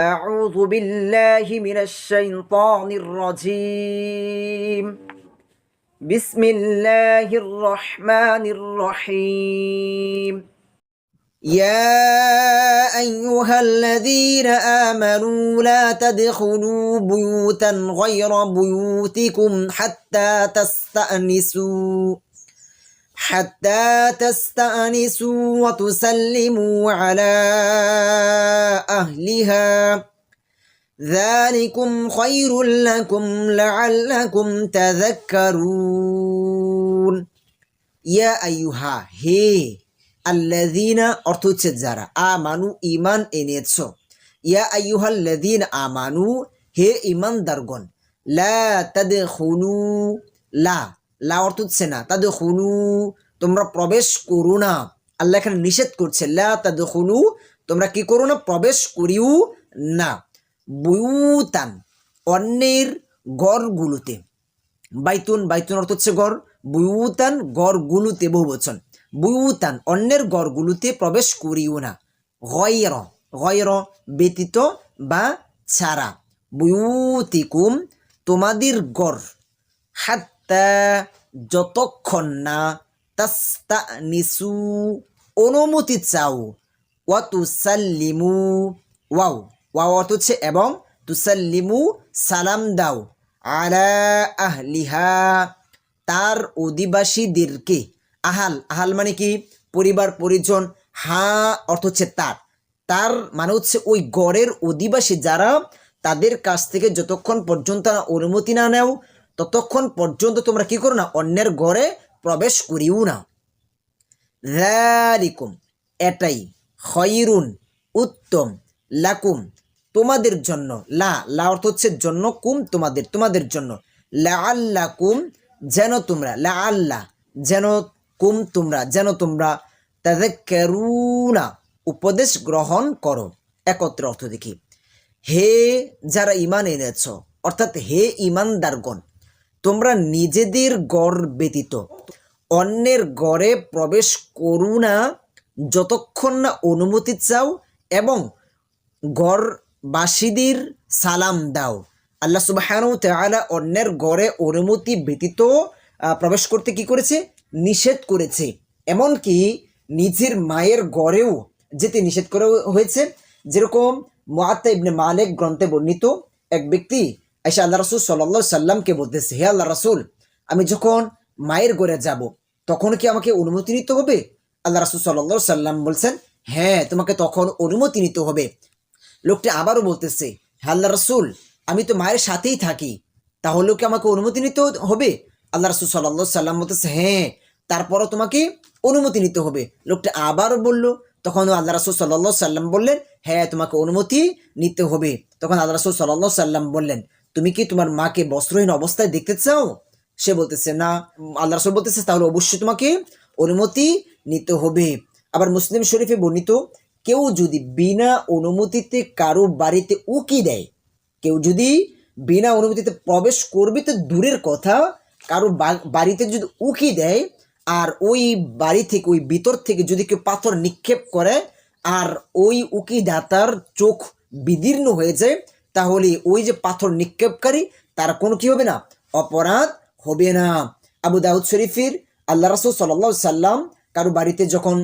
أعوذ بالله من الشيطان الرجيم. بسم الله الرحمن الرحيم. يا أيها الذين آمنوا لا تدخلوا بيوتا غير بيوتكم حتى تستأنسوا. حتى تستأنسوا وتسلموا على أهلها ذلكم خير لكم لعلكم تذكرون يا أيها هي الذين অর্থ হচ্ছে যারা আমানু ইমান এনেছো ইয়া আইয়ুহাল্লাযীনা আমানু হে ইমানদারগণ লা তাদখুলু লা লা অর্থ হচ্ছে না। তাদখুলু, তোমরা প্রবেশ করো না। আল্লাহ এখানে নিষেধ করছে, লা তাদখুলু, তোমরা কি করো না? প্রবেশ করিও না। বুয়ুতান, অন্যের গড়গুলোতে বাইতুন বাইতুন অর্থ হচ্ছে গড় বুয়ুতান গড়গুলোতে বহু বচন বুয়ুতান, অন্যের গড়গুলোতে প্রবেশ করিও না। গয়র গয়র ব্যতীত বা ছাড়া। বুয়ুতিকুম, তোমাদের গড় হাত্তা যতক্ষণ না তাস্তা নিসু অনুমতি চাও। ওয়া তুসাল্লিমু ওয়াও ওয়াও অর্থ হচ্ছে এবং তুসাল্লিমু, সালাম দাও। আলা আহলিহা, তার অধিবাসীদেরকে। আহাল আহাল মানে কি? পরিবার, পরিজন, হা অর্থ হচ্ছে তার। তার মানে হচ্ছে ওই গড়ের অধিবাসী যারা তাদের কাছ থেকে যতক্ষণ পর্যন্ত অনুমতি না নেও ততক্ষণ পর্যন্ত তোমরা কি করো না অন্যের ঘরে প্রবেশ করিও না ذَلِكُمْ এটাই খয়রুন উত্তম লাকুম তোমাদের জন্য লা লা অর্থ হচ্ছে জন্য কুম তোমাদের তোমাদের জন্য লা আল্লাহ কুম যেন তোমরা লা আল্লাহ যেন কুম তোমরা যেন তোমরা তাদের কেরুনা উপদেশ গ্রহণ করো একত্রে অর্থ দেখি হে যারা ইমান এনেছ অর্থাৎ হে ইমানদারগণ তোমরা নিজেদের গড় ব্যতীত। অন্যের গড়ে প্রবেশ করু না, যতক্ষণ না অনুমতি চাও এবং গড়বাসীদের সালাম দাও। আল্লাহ সুবাহানু তাআলা অন্যের গড়ে অনুমতি ব্যতীত প্রবেশ করতে কি করেছে? নিষেধ করেছে। এমনকি নিজের মায়ের গড়েও যেতে নিষেধ করা হয়েছে। যেরকম মুআত্তা ইবনে মালেক গ্রন্থে বর্ণিত, এক ব্যক্তি এসে আল্লাহ রসুল সাল্লা সাল্লামকে বলতেছে, হে আল্লাহ রসুল, আমি যখন মায়ের গড়ে যাব, তখন কি আমাকে অনুমতি নিতে হবে? আল্লাহ রসুল সাল্লা সাল্লাম বলছেন হ্যাঁ তোমাকে তখন অনুমতি নিতে হবে। লোকটি আবারও বলতেছে হ্যাঁ আল্লাহ রসুল, আমি তো মায়ের সাথেই থাকি, তাহলেও কি আমাকে অনুমতি নিতে হবে? আল্লাহ রসুল সাল্লা সাল্লাম বলতেছে হ্যাঁ তারপরও তোমাকে অনুমতি নিতে হবে। লোকটা আবারও বলল তখন আল্লাহ রসুল সাল্লা সাল্লাম বললেন হ্যাঁ তোমাকে অনুমতি নিতে হবে। তখন আল্লাহ রসুল সাল্লা সাল্লাম বললেন তুমি কি তোমার মাকে বস্ত্রহীন অবস্থায় দেখতে চাও? সে বলতেছে, না। আল্লাহ রসুল বলতেছে, তাহলে অবশ্যই তোমাকে অনুমতি নিতে হবে। আবার মুসলিম শরীফে বর্ণিত, কেউ যদি বিনা অনুমতিতে কারও বাড়িতে উকি দেয়, কেউ যদি বিনা অনুমতিতে প্রবেশ করবে, তো দূরের কথা। কারও বাড়িতে যদি উকি দেয়, আর ওই বাড়ি থেকে, ওই ভিতর থেকে যদি কেউ পাথর নিক্ষেপ করে, আর ওই উকি দাতার চোখ বিদীর্ণ হয়ে যায় তাহলে ওই যে পাথর নিক্ষেপকারী, তার কোনো কি হবে না? অপরাধ হবে না। আবু দাউদ শরীফের আল্লাহ রাসুল সাল্লাহ সাল্লাম কারও বাড়িতে যখন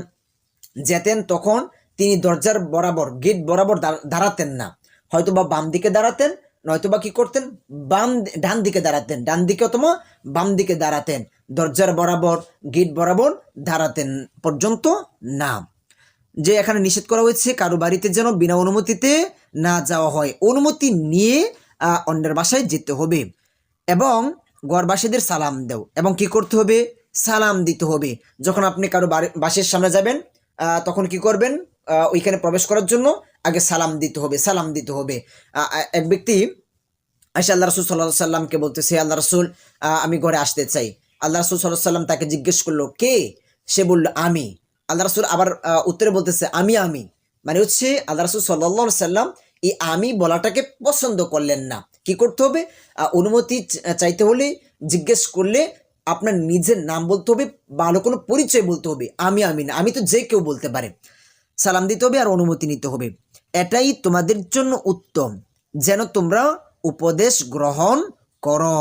যেতেন, তখন তিনি দরজার বরাবর, গেট বরাবর দাঁড়াতেন না। হয়তো বা বাম দিকে দাঁড়াতেন নয়তো বা কি করতেন? বাম ডান দিকে দাঁড়াতেন। ডান দিকে অথবা বাম দিকে দাঁড়াতেন। দরজার বরাবর, গেট বরাবর দাঁড়াতেন পর্যন্ত না। যে এখানে নিষেধ করা হয়েছে, কারও বাড়িতে যেন বিনা অনুমতিতে না যাওয়া হয়। অনুমতি নিয়ে অন্যের বাসায় যেতে হবে এবং গড়বাসীদের সালাম দাও। এবং কি করতে হবে? সালাম দিতে হবে। যখন আপনি কারও বাসের সামনে যাবেন তখন কি করবেন? ওইখানে প্রবেশ করার জন্য আগে সালাম দিতে হবে, সালাম দিতে হবে। এক ব্যক্তি আইসা আল্লাহ রসুল সাল্লাহ সাল্লামকে বলতেছে আল্লাহ রসুল আমি ঘরে আসতে চাই। আল্লাহ রসুল সাল্লাহ সাল্লাম তাকে জিজ্ঞেস করল, কে? সে বলল, আমি। আল্লাহ রসুল আবার উত্তরে বলতেছে, আমি আমি। মানে হচ্ছে আল্লাহ রসুল সাল্লাহ সাল্লাম এই আমি বলাটাকে পছন্দ করলেন না। কি করতে হবে? অনুমতি চাইতে হলে জিজ্ঞেস করলে আপনার নিজের নাম বলতে হবে, ভালো কোনো পরিচয় বলতে হবে। আমি আমি না, আমি তো যে কেউ বলতে পারে। সালাম দিতে হবে আর অনুমতি নিতে হবে। এটাই তোমাদের জন্য উত্তম। যেন তোমরা উপদেশ গ্রহণ করো।